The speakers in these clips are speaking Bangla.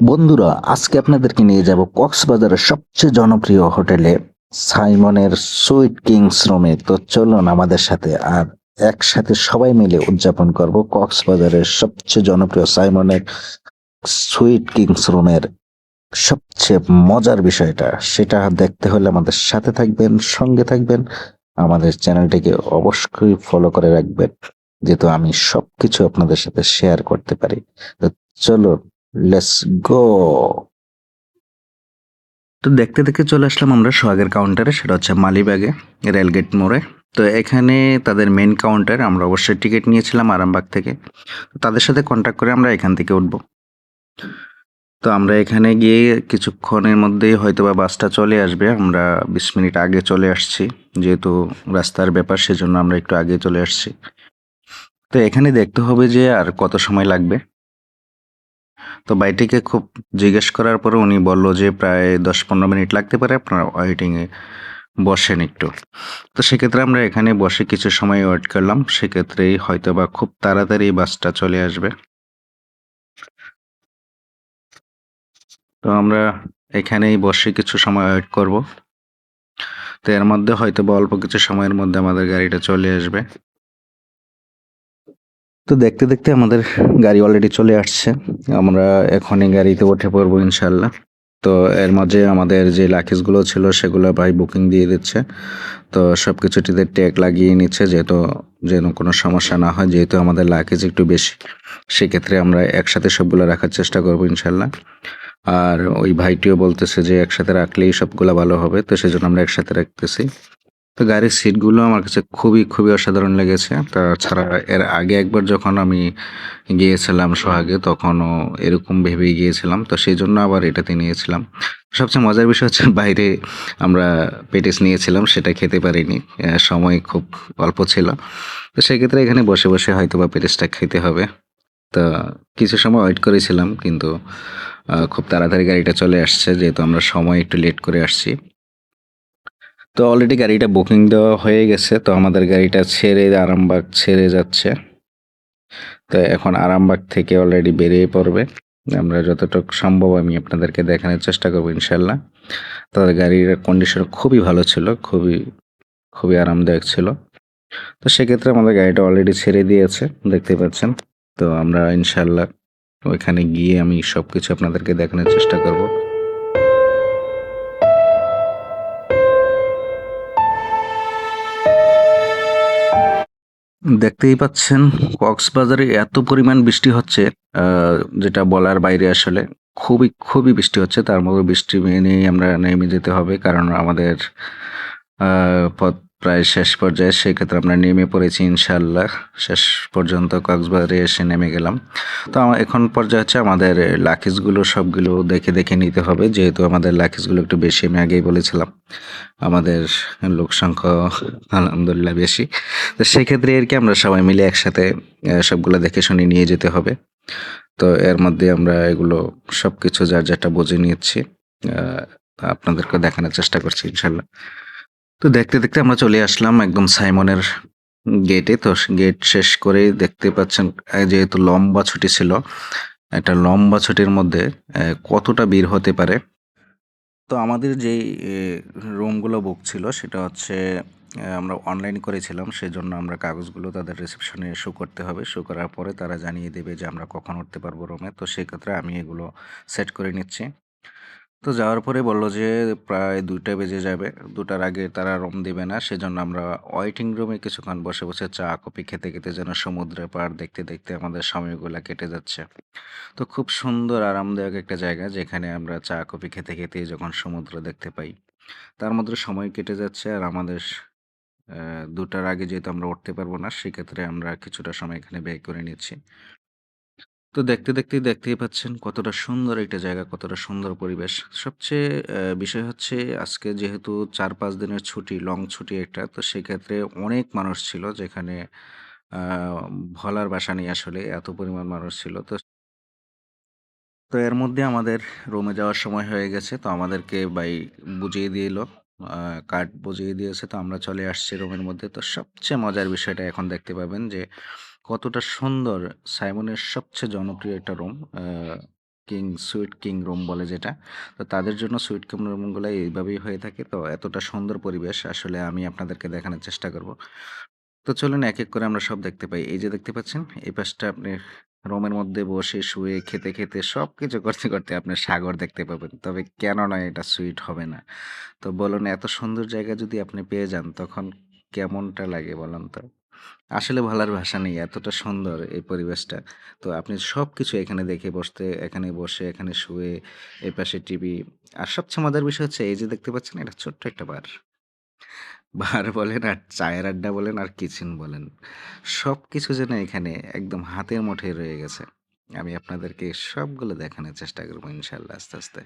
বন্ধুরা, আজকে আপনাদেরকে নিয়ে যাব কক্সবাজারের সবচেয়ে জনপ্রিয় হোটেলে সাইমনের সুইট কিংস রুমে। তো চলুন আমাদের সাথে আর একসাথে সবাই মিলে উদযাপন করব কক্সবাজারের সবচেয়ে জনপ্রিয় সাইমনের সুইট কিংস রুমের সবচেয়ে মজার বিষয়টা। সেটা দেখতে হলে আমাদের সাথে থাকবেন, সঙ্গে থাকবেন। আমাদের চ্যানেলটিকে অবশ্যই ফলো করে রাখবেন, যেহেতু আমি সবকিছু আপনাদের সাথে শেয়ার করতে পারি। তো চলো লেটস গো তো দেখতে দেখতে চলে আসলাম আমরা সোহাগের কাউন্টারে সেটা হচ্ছে মালিবাগে রেলগেট মোড়ে। তো এখানে তাদের মেন কাউন্টার আমরা অবশ্যই টিকিট নিয়েছিলাম আরামবাগ থেকে। তাদের সাথে কন্ট্যাক্ট করে আমরা এখান থেকে উঠব। তো আমরা এখানে গিয়ে কিছুক্ষণের মধ্যেই হয়তো বা বাসটা চলে আসবে। আমরা বিশ মিনিট আগে চলে আসছি, যেহেতু রাস্তার ব্যাপার, সেজন্য আমরা একটু আগে চলে আসছি। তো এখানে দেখতে হবে যে আর কত সময় লাগবে। তো বাইটিকে খুব জিজ্ঞেস করার পরে উনি বলল যে প্রায় দশ পনেরো মিনিট লাগতে পারে, আপনারা ওয়েটিংয়ে বসেন একটু। তো সেক্ষেত্রে আমরা এখানে বসে কিছু সময় ওয়েট করলাম, সেক্ষেত্রেই হয়তো বা খুব তাড়াতাড়ি বাসটা চলে আসবে। তো আমরা এখানেই বসে কিছু সময় ওয়েট করব। তো এর মধ্যে হয়তো বা অল্প কিছু সময়ের মধ্যে আমাদের গাড়িটা চলে আসবে। তো দেখতে দেখতে আমাদের গাড়ি অলরেডি চলে আসছে। আমরা এখনই গাড়িতে উঠে পড়ব ইনশাল্লাহ তো এর মাঝে আমাদের যে লাকেজগুলো ছিল সেগুলো ভাই বুকিং দিয়ে দিচ্ছে। তো সব কিছুটিতে ট্যাগ লাগিয়ে নিচ্ছে যেহেতু, যেন কোনো সমস্যা না হয়। যেহেতু আমাদের লাকিজ একটু বেশি, সেক্ষেত্রে আমরা একসাথে সবগুলো রাখার চেষ্টা করব ইনশাল্লাহ আর ওই ভাইটিও বলতেছে যে একসাথে রাখলেই সবগুলো ভালো হবে, তো সেজন্য আমরা একসাথে রাখতেছি। তো গাড়ির সিটগুলো আমার কাছে খুবই খুবই অসাধারণ লেগেছে। তাছাড়া এর আগে একবার যখন আমি গিয়েছিলাম সোহাগে, তখনও এরকম ভেবেই গিয়েছিলাম। তো সেই জন্য আবার এটাতে নিয়েছিলাম। সবচেয়ে মজার বিষয় হচ্ছে বাইরে আমরা পেটিস নিয়েছিলাম, সেটা খেতে পারিনি। সময় খুব অল্প ছিল। তো সেক্ষেত্রে এখানে বসে বসে হয়তো বা পেটিসটা খেতে হবে। তো কিছু সময় ওয়েট করেছিলাম, কিন্তু খুব তাড়াতাড়ি গাড়িটা চলে আসছে, যেহেতু আমরা সময় একটু লেট করে আসছি। তো অলরেডি গাড়িটা বুকিং দেওয়া হয়ে গেছে, তো আমাদের গাড়িটা ছেড়ে আরামবাগ ছেড়ে যাচ্ছে। তো এখন আরামবাগ থেকে অলরেডি বেরিয়ে পড়বে। আমরা যতটুকু সম্ভব আমি আপনাদেরকে দেখানোর চেষ্টা করব, ইনশাল্লাহ। তাদের গাড়ির কন্ডিশন খুবই ভালো ছিল, খুবই খুবই আরামদায়ক ছিল। তো সেক্ষেত্রে আমাদের গাড়িটা অলরেডি ছেড়ে দিয়েছে, দেখতে পাচ্ছেন। তো আমরা ইনশাল্লাহ ওইখানে গিয়ে আমি সব কিছু আপনাদেরকে দেখানোর চেষ্টা করব। দেখতেই পাচ্ছেন, কক্সবাজারে এত পরিমাণ বৃষ্টি হচ্ছে যেটা বলার বাইরে আসলে খুবই খুবই বৃষ্টি হচ্ছে। তার মধ্যে বৃষ্টি মেনেই আমরা নেমে যেতে হবে, কারণ আমাদের পথ প্রায় শেষ পর্যায়ে সেক্ষেত্রে আমরা নেমে পড়েছি ইনশাল্লাহ শেষ পর্যন্ত কক্সবাজারে এসে নেমে গেলাম। তো আমা- এখন পর্যায়ে হচ্ছে আমাদের লাকিজগুলো সবগুলো দেখে দেখে নিতে হবে। যেহেতু আমাদের লাকিজগুলো একটু বেশি, আমি আগেই বলেছিলাম। আমাদের লোক সংখ্যা আলহামদুলিল্লাহ বেশি। তো সেক্ষেত্রে আর কি আমরা সবাই মিলে একসাথে সবগুলো দেখে শুনে নিয়ে যেতে হবে। তো এর মধ্যে আমরা এগুলো সব কিছু যার যেটা বুঝে নিচ্ছি আপনাদেরকে দেখানোর চেষ্টা করছি ইনশাল্লাহ তো দেখতে দেখতে আমরা চলে আসলাম একদম সাইমনের গেটে তো গেট শেষ করে দেখতে পাচ্ছেন যেহেতু লম্বা ছুটি ছিল, একটা লম্বা ছুটির মধ্যে কতটা ভিড় হতে পারে? তো আমাদের যেই রুমগুলো বুক ছিল, সেটা হচ্ছে আমরা অনলাইন করেছিলাম, সেজন্য আমরা কাগজগুলো তাদের রিসেপশনে শো করতে হবে। শো করার পরে তারা জানিয়ে দেবে যে আমরা কখন উঠতে পারব রুমে তো সেক্ষেত্রে আমি এগুলো সেট করে নিচ্ছি। তো যাওয়ার পরে বলল যে, প্রায় দুইটা বেজে যাবে। দুটার আগে তারা রুম দেবে না, সেজন্য আমরা ওয়েটিং রুমে কিছুক্ষণ বসে বসে চা, কফি খেতে খেতে যেন সমুদ্রের পাড় দেখতে দেখতে আমাদের সময়গুলো কেটে যাচ্ছে। তো খুব সুন্দর, আরামদায়ক একটা জায়গা, যেখানে আমরা চা, কফি খেতে খেতে যখন সমুদ্র দেখতে পাই। তার মধ্যে সময় কেটে যাচ্ছে আর আমাদের দুটার আগে যেহেতু আমরা উঠতে পারব না, সেক্ষেত্রে আমরা কিছুটা সময় এখানে ব্যয় করে নিচ্ছি। তো দেখতে দেখতেই দেখতেই পাচ্ছেন কতটা সুন্দর একটা জায়গা, কতটা সুন্দর পরিবেশ। সবচেয়ে বিষয় হচ্ছে আজকে যেহেতু চার পাঁচ দিনের ছুটি, লং ছুটি একটা, তো সেক্ষেত্রে অনেক মানুষ ছিল যেখানে ভোলার বাসা নেই আসলে, এত পরিমাণ মানুষ ছিল। তো তো এর মধ্যে আমাদের রুমে যাওয়ার সময় হয়ে গেছে, তো আমাদেরকে ভাই বুঝিয়ে দিল কার্ড বুঝিয়ে দিয়েছে, তো আমরা চলে আসছি রুমের মধ্যে। তো সবচেয়ে মজার বিষয়টা এখন দেখতে পাবেন যে কতটা সুন্দর সাইমনের সবচেয়ে জনপ্রিয় একটা room king suite king room বলে যেটা। তো তাদের জন্য সুইট কিং রুমগুলা এইভাবেই হয়ে থাকে। তো এতটা সুন্দর পরিবেশ আসলে আমি আপনাদেরকে দেখানোর চেষ্টা করব। তো চলুন এক, এক করে আমরা সব দেখতে পাই। এই যে দেখতে পাচ্ছেন এই পাশটা আপনি রোমের মধ্যে বসে শুয়ে খেতে, খেতে সব কিছু করতে, করতে আপনি সাগর দেখতে পাবেন। তবে কেন নয় এটা সুইট হবে না? তো বলুন এত সুন্দর জায়গা যদি আপনি পেয়ে যান তখন কেমনটা লাগে বলুন তো? আসলে ভালার ভাষা নেই। এতটা সুন্দর এই পরিবেশটা। তো আপনি সব কিছু এখানে দেখে বসতে এখানে বসে, এখানে শুয়ে, এ পাশে টিভি। আর সবচেয়ে মজার বিষয় হচ্ছে এই যে দেখতে পাচ্ছেন এটা ছোট্ট একটা বার। বার বলেন আর চায়ের আড্ডা বলেন আর কিচেন বলেন। সব কিছু যেন এখানে একদম হাতের মুঠেই রয়ে গেছে। আমি আপনাদেরকে সবগুলো দেখানোর চেষ্টা করব ইনশাআল্লাহ আস্তে, আস্তে।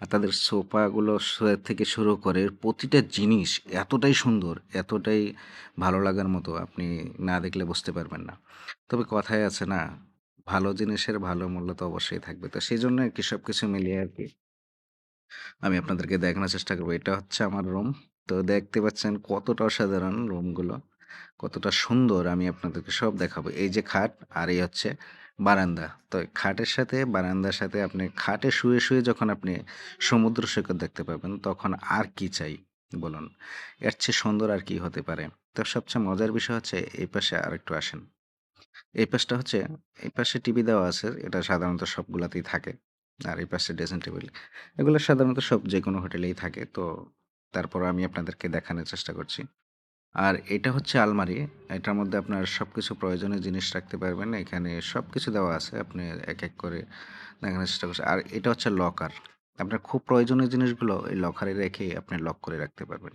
আর তাদের সোফাগুলো থেকে শুরু করে প্রতিটা জিনিস এতটাই সুন্দর, এতটাই ভালো লাগার মতো আপনি না দেখলে বুঝতে পারবেন না। তবে কথায় আছে না, ভালো জিনিসের ভালো মূল্য তো অবশ্যই থাকবে। তো সেই জন্য কি সব কিছু মিলিয়ে আর কি আমি আপনাদেরকে দেখানোর চেষ্টা করব। এটা হচ্ছে আমার রুম। তো দেখতে পাচ্ছেন কতটা অসাধারণ রুমগুলো। কতটা সুন্দর আমি আপনাদেরকে সব দেখাবো। এই যে খাট আর এই হচ্ছে বারান্দা। তো খাটের সাথে বারান্দার সাথে আপনি খাটে শুয়ে, শুয়ে যখন আপনি সমুদ্র সৈকত দেখতে পাবেন তখন আর কি চাই বলুন? এর চেয়ে সুন্দর আর কি হতে পারে? তো সবচেয়ে মজার বিষয় হচ্ছে এই পাশে আরেকটু আসেন। এই পাশটা হচ্ছে এই পাশে টিভি দেওয়া আছে। এটা সাধারণত সবগুলাতেই থাকে। আর এই পাশে ড্রেসিং টেবিল। এগুলো সাধারণত সব যে কোনো হোটেলেই থাকে। তো তারপর আমি আপনাদেরকে দেখানোর চেষ্টা করছি। আর এটা হচ্ছে আলমারি। এটার মধ্যে আপনার সবকিছু প্রয়োজনীয় জিনিস রাখতে পারবেন। এখানে সব কিছু দেওয়া আছে। আপনি এক, এক করে দেখানোর চেষ্টা করছি। আর এটা হচ্ছে লকার। আপনার খুব প্রয়োজনীয় জিনিসগুলো এই লকারে রেখে আপনি লক করে রাখতে পারবেন।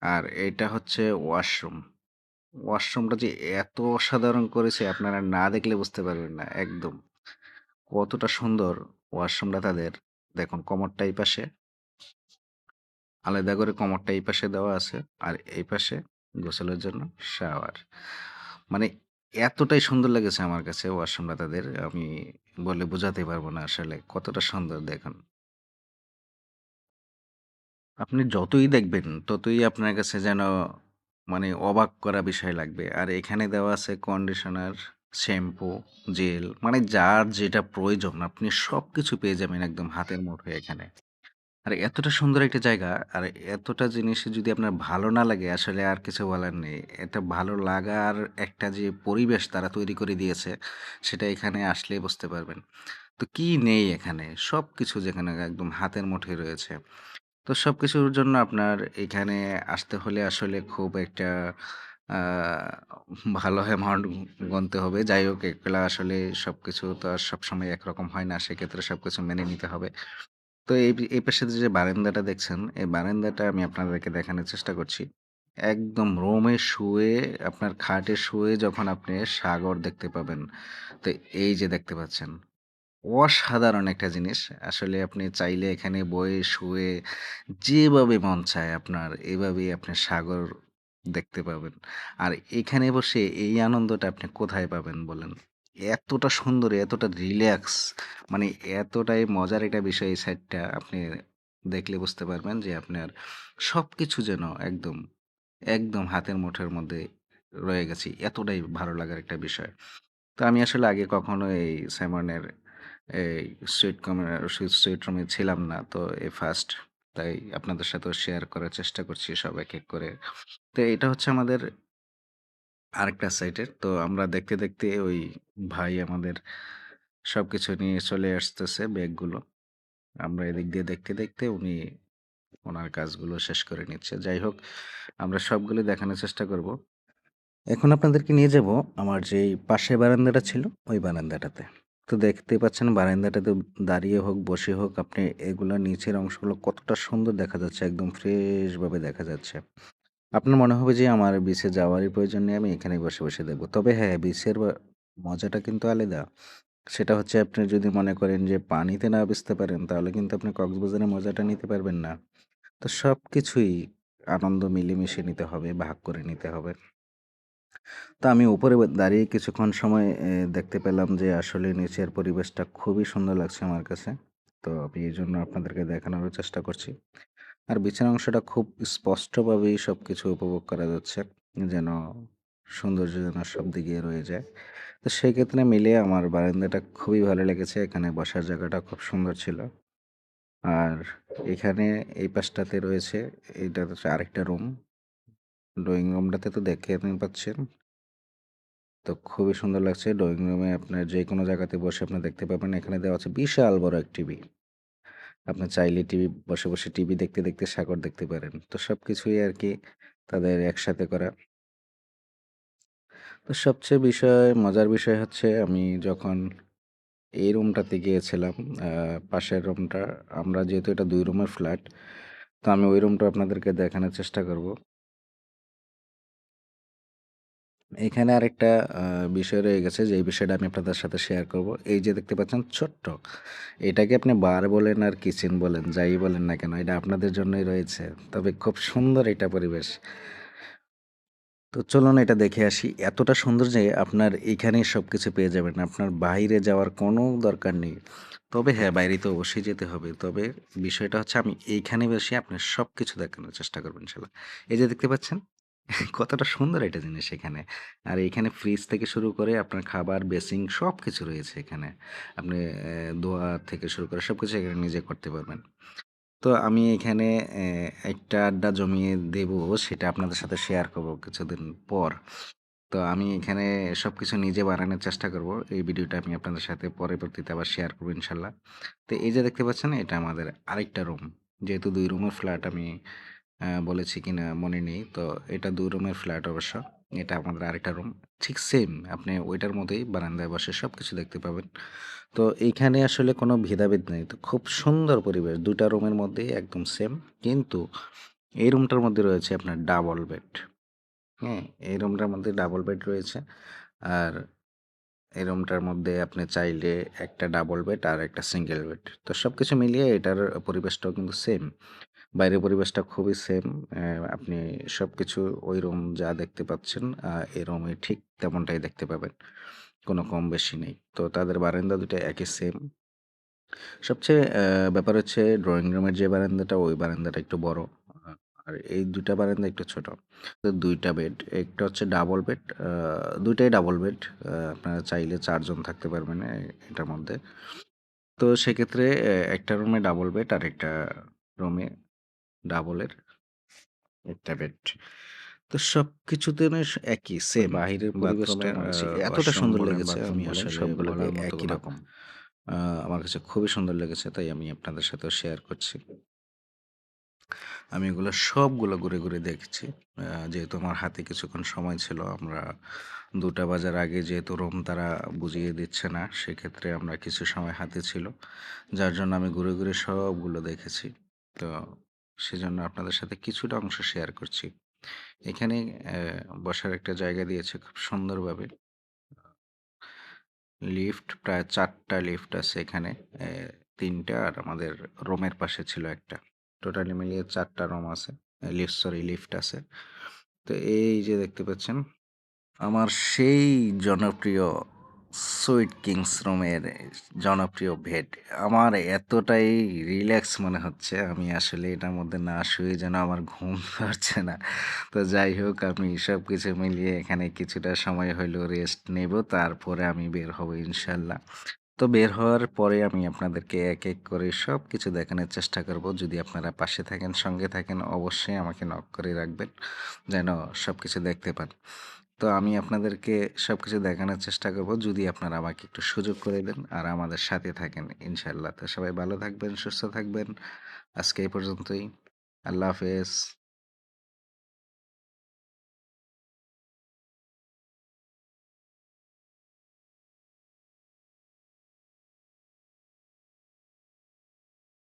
আর এটা হচ্ছে ওয়াশরুম। ওয়াশরুমটা যে এত অসাধারণ করেছে আপনারা না দেখলে বুঝতে পারবেন না একদম। কতটা সুন্দর ওয়াশরুমটা তাদের। দেখুন কমোডটা এই পাশে। আলাদা করে কমোডটা এই পাশে দেওয়া আছে। আর এই পাশে গোসলের জন্য শাওয়ার। মানে এতটাই সুন্দর লেগেছে আমার কাছে ওয়াশরুমটা তাদের। আমি বলে বোঝাতে পারব না আসলে। কতটা সুন্দর দেখুন। আপনি যতই দেখবেন ততই আপনার কাছে যেন মানে অবাক করা বিষয় লাগবে। আর এখানে দেওয়া আছে কন্ডিশনার, শ্যাম্পু, জেল মানে যার যেটা প্রয়োজন আপনি সবকিছু পেয়ে যাবেন একদম হাতের মুঠোয় এখানে। আর, এতটা সুন্দর একটা জায়গা আর এতটা জিনিস যদি আপনার ভালো না লাগে, আসলে আর কিছু বলার নেই। এটা ভালো লাগার একটা যে পরিবেশ তারা তৈরি করে দিয়েছে, সেটা এখানে আসলেই বুঝতে পারবেন। তো কি নেই এখানে? সব কিছু যেখানে একদম হাতের মুঠোয় রয়েছে। তো সব কিছুর জন্য আপনার এখানে আসতে হলে আসলে খুব একটা ভালো অ্যামাউন্ট গুনতে হবে। যাই হোক, এগুলা আসলে সব কিছু তো আর সবসময় একরকম হয় না। সেক্ষেত্রে সব কিছু মেনে নিতে হবে। তো এই এই পাশে যে বারান্দাটা দেখছেন, এই বারান্দাটা আমি আপনাদেরকে দেখানোর চেষ্টা করছি। একদম রোমে শুয়ে আপনার খাটে শুয়ে যখন আপনি সাগর দেখতে পাবেন। তো এই যে দেখতে পাচ্ছেন। অসাধারণ একটা জিনিস। আসলে আপনি চাইলে এখানে বয়ে শুয়ে যেভাবে মন চায় আপনার এভাবেই আপনি সাগর দেখতে পাবেন। আর এখানে বসে এই আনন্দটা আপনি কোথায় পাবেন বলেন? এতটা সুন্দর, এতটা রিল্যাক্স মানে এতটাই মজার একটা বিষয় এই সাইডটা আপনি দেখলে বুঝতে পারবেন যে আপনার সব কিছু যেন একদম, একদম হাতের মুঠোর মধ্যে রয়ে গেছি। এতটাই ভালো লাগার একটা বিষয়। তো আমি আসলে আগে কখনো এই স্যামনের এই সুইট কমে সুইট রুমে ছিলাম না। তো এই ফার্স্ট তাই আপনাদের সাথেও শেয়ার করার চেষ্টা করছি সব এক, এক করে। তো এটা হচ্ছে আমাদের আরেকটা সাইটের। তো আমরা দেখতে, দেখতে ওই ভাই আমাদের সবকিছু নিয়ে চলে আসতেছে ব্যাগগুলো। আমরা এদিক দিয়ে দেখতে, দেখতে উনি ওনার কাজগুলো শেষ করে নিচ্ছে। যাই হোক আমরা সবগুলো দেখানোর চেষ্টা করব। এখন আপনাদেরকে নিয়ে যাব আমার যেই পাশের বারান্দাটা ছিল ওই বারান্দাটাতে। তো দেখতেই পাচ্ছেন বারান্দাটাতে দাঁড়িয়ে হোক, বসে হোক আপনি এগুলা নিচের অংশগুলো কতটা সুন্দর দেখা যাচ্ছে একদম ফ্রেশভাবে দেখা যাচ্ছে। আপনার মনে হবে যে আমার বিচে যাওয়ারই প্রয়োজন নেই আমি এখানেই বসে, বসে দেখব। তবে হ্যাঁ, বিচের মজাটা কিন্তু আলাদা। সেটা হচ্ছে আপনি যদি মনে করেন যে পানিতে না ভিজতে পারেন তাহলে কিন্তু আপনি কক্সবাজারের মজাটা নিতে পারবেন না। তো সবকিছুই আনন্দ মিলেমিশে নিতে হবে, ভাগ করে নিতে হবে। তো আমি উপরে দাঁড়িয়ে কিছুক্ষণ সময় দেখতে পেলাম যে আসলে নিচের পরিবেশটা খুবই সুন্দর লাগছে আমার কাছে। তো আমি এইজন্য আপনাদেরকে দেখানোরও চেষ্টা করছি। আর বিছানার অংশটা খুব স্পষ্টভাবেই সব কিছু উপভোগ করা যাচ্ছে। যেন সৌন্দর্য যেন সব দিকে রয়ে যায়। তো সেক্ষেত্রে মিলে আমার বারান্দাটা খুবই ভালো লেগেছে, এখানে বসার জায়গাটা খুব সুন্দর ছিল। আর এখানে এই পাশটাতে রয়েছে, এইটা হচ্ছে আরেকটা রুম। ড্রয়িং রুমটাতে তো দেখে আপনি পাচ্ছেন। তো খুবই সুন্দর লাগছে। ড্রয়িং রুমে আপনার যে কোনো জায়গাতে বসে আপনি দেখতে পাবেন। এখানে দেওয়া আছে বিশাল বড় এক টিভি আপনি চাইলে টিভি, বসে বসে টিভি দেখতে দেখতে সাগর দেখতে পারেন। তো সব কিছুই আর কি তাদের একসাথে করা। তো সবচেয়ে বিষয়, মজার বিষয় হচ্ছে আমি যখন এই রুমটাতে গিয়েছিলাম পাশের রুমটা, আমরা যেহেতু এটা দুই রুমের ফ্ল্যাট, তো আমি ওই রুমটা আপনাদেরকে দেখানোর চেষ্টা করব। এখানে আরেকটা বিষয় রয়ে গেছে যে বিষয়টা আমি আপনাদের সাথে শেয়ার করব। এই যে দেখতে পাচ্ছেন ছোট্ট, এটাকে আপনি বার বলেন আর কিচেন বলেন, যাই বলেন না কেন, এটা আপনাদের জন্যই রয়েছে। তবে খুব সুন্দর এটা পরিবেশ। তো চলুন এটা দেখে আসি। এতটা সুন্দর যে আপনার এখানেই সব কিছু পেয়ে যাবেন। আপনার বাইরে যাওয়ার কোনো দরকার নেই। তবে হ্যাঁ বাইরে তো অবশ্যই যেতে হবে। তবে বিষয়টা হচ্ছে আমি এইখানে বসে আপনার সব কিছু দেখানোর চেষ্টা করবেন ইনশাল্লাহ। এই যে দেখতে পাচ্ছেন কতটা সুন্দর একটা জিনিস এখানে আর এখানে ফ্রিজ থেকে শুরু করে আপনার খাবার বেসিং সব কিছু রয়েছে এখানে আপনি ধোয়া থেকে শুরু করে সব কিছু এখানে নিজে করতে পারবেন তো আমি এখানে একটা আড্ডা জমিয়ে দেব, সেটা আপনাদের সাথে শেয়ার করব কিছুদিন পর। তো আমি এখানে সব কিছু নিজে বানানোর চেষ্টা করব। এই ভিডিওটা আমি আপনাদের সাথে পরবর্তীতে আবার শেয়ার করব ইনশাল্লাহ। তো এই যে দেখতে পাচ্ছেন, এটা আমাদের আরেকটা রুম। যেহেতু দুই রুমের ফ্ল্যাট আমি বলেছি কিনা মনে নেই। তো এটা ২ রুমের ফ্ল্যাট অবশ্য। এটা আমাদের আরেকটা রুম। ঠিক সেম আপনি ওইটার মতোই বারান্দায় বসে সব কিছু দেখতে পাবেন। তো এইখানে আসলে কোনো ভেদাভেদ নেই। তো খুব সুন্দর পরিবেশ। দুটা রুমের মধ্যেই একদম সেম। কিন্তু এই রুমটার মধ্যে রয়েছে আপনার ডাবল বেড। হ্যাঁ? এই রুমটার মধ্যে ডাবল বেড রয়েছে। আর এই রুমটার মধ্যে আপনি চাইলে একটা ডাবল বেড আর একটা সিঙ্গেল বেড। তো সব কিছু মিলিয়ে এটার পরিবেশটাও কিন্তু সেম। বাইরের পরিবেশটা খুবই সেম। আপনি সব কিছু ওই রুম যা দেখতে পাচ্ছেন এই রুমে ঠিক তেমনটাই দেখতে পাবেন। কোনো কম বেশি নেই। তো তাদের বারান্দা দুটো একই সেম। সবচেয়ে ব্যাপার হচ্ছে ড্রয়িং রুমের যে বারান্দাটা, ওই বারান্দাটা একটু বড়। আর এই ২ টা বারান্দা একটু ছোট। তো ২ টা বেড। একটা হচ্ছে ডাবল বেড। আ ২ টাই ডাবল বেড। আপনারা চাইলে ৪ জন থাকতে পারবেন এটার মধ্যে। তো সেক্ষেত্রে একটা রুমে ডাবল বেড আর একটা রুমে ডাবলের একটা বেড। তো সবকিছুতে না স একই সেম। বাহিরের পরিবেশটা এতটা সুন্দর লেগেছে আমি আসলে মতো একই রকম। আমার কাছে খুবই সুন্দর লেগেছে তাই আমি আপনাদের সাথেও শেয়ার করছি। আমি এগুলো সবগুলো ঘুরে, ঘুরে দেখেছি। যেহেতু আমার হাতে কিছুক্ষণ সময় ছিল আমরা দুটা বাজার আগে যেহেতু রুম তারা বুঝিয়ে দিচ্ছে না, সেক্ষেত্রে আমরা কিছু সময় হাতে ছিল। যার জন্য আমি ঘুরে, ঘুরে সবগুলো দেখেছি। তো সেজন্য আপনাদের সাথে কিছুটা অংশ শেয়ার করছি। এখানে বসার একটা জায়গা দিয়েছে খুব সুন্দরভাবে। লিফট প্রায় ৪ টা লিফট আছে এখানে। এ ৩ টা আর আমাদের রুমের পাশে ছিল একটা। টোটালি মিলিয়ে ৪ টা রুম আছে। লিফট সরি লিফট আছে। তো এই যে দেখতে পাচ্ছেন, আমার সেই জনপ্রিয় সুইট কিংস রুমের জনপ্রিয় বেড। আমার এতটাই রিল্যাক্স মনে হচ্ছে আমি আসলে এটার মধ্যে না শুয়ে যেন আমার ঘুম ধরছে না। তো যাই হোক আমি সব কিছু মিলিয়ে এখানে কিছুটা সময় হইলেও রেস্ট নেব। তারপরে আমি বের হব ইনশাল্লাহ। তো বের হওয়ার পরে আমি আপনাদেরকে এক, এক করে সব কিছু দেখানোর চেষ্টা করব। যদি আপনারা পাশে থাকেন, সঙ্গে থাকেন অবশ্যই আমাকে নক করে রাখবেন। যেন সব কিছু দেখতে পান। তো আমি আপনাদেরকে সব কিছু দেখানোর চেষ্টা করব যদি আপনারা আমাকে একটু সুযোগ করে দেন আর আমাদের সাথে থাকেন ইনশাআল্লাহ। তো সবাই ভালো থাকবেন, সুস্থ থাকবেন। আজকে এই পর্যন্তই। আল্লাহ হাফেজ।